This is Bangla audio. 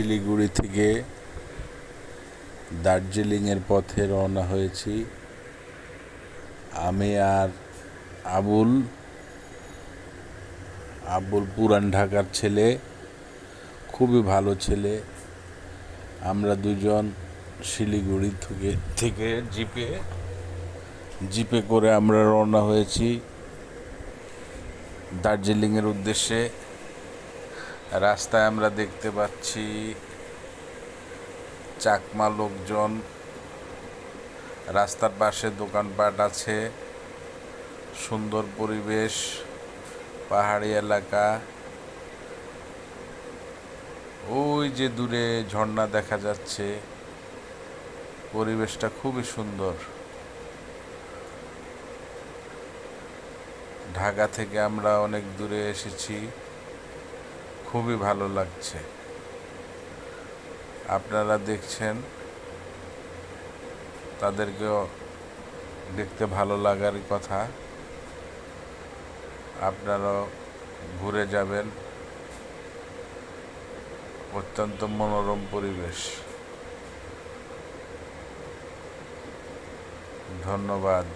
শিলিগুড়ি থেকে দার্জিলিংয়ের পথে রওনা হয়েছি। আমি আর আবুল আবুল পুরান ঢাকার ছেলে, খুবই ভালো ছেলে। আমরা দুজন শিলিগুড়ি থেকে থেকে জিপে জিপে করে আমরা রওনা হয়েছি। দার্জিলিংয়ের উদ্দেশ্যে রাস্তায় আমরা দেখতে পাচ্ছি চাকমা লোকজন। রাস্তার পাশে দোকানপাট আছে। সুন্দর পরিবেশ, পাহাড়ি এলাকা। ওই যে দূরে ঝর্ণা দেখা যাচ্ছে। পরিবেশটা খুবই সুন্দর। ঢাকা থেকে আমরা অনেক দূরে এসেছি। খুবই ভালো লাগছে। আপনারা দেখছেন, তাদেরকেও দেখতে ভালো লাগারই কথা। আপনারাও ঘুরে যাবেন। অত্যন্ত মনোরম পরিবেশ। ধন্যবাদ।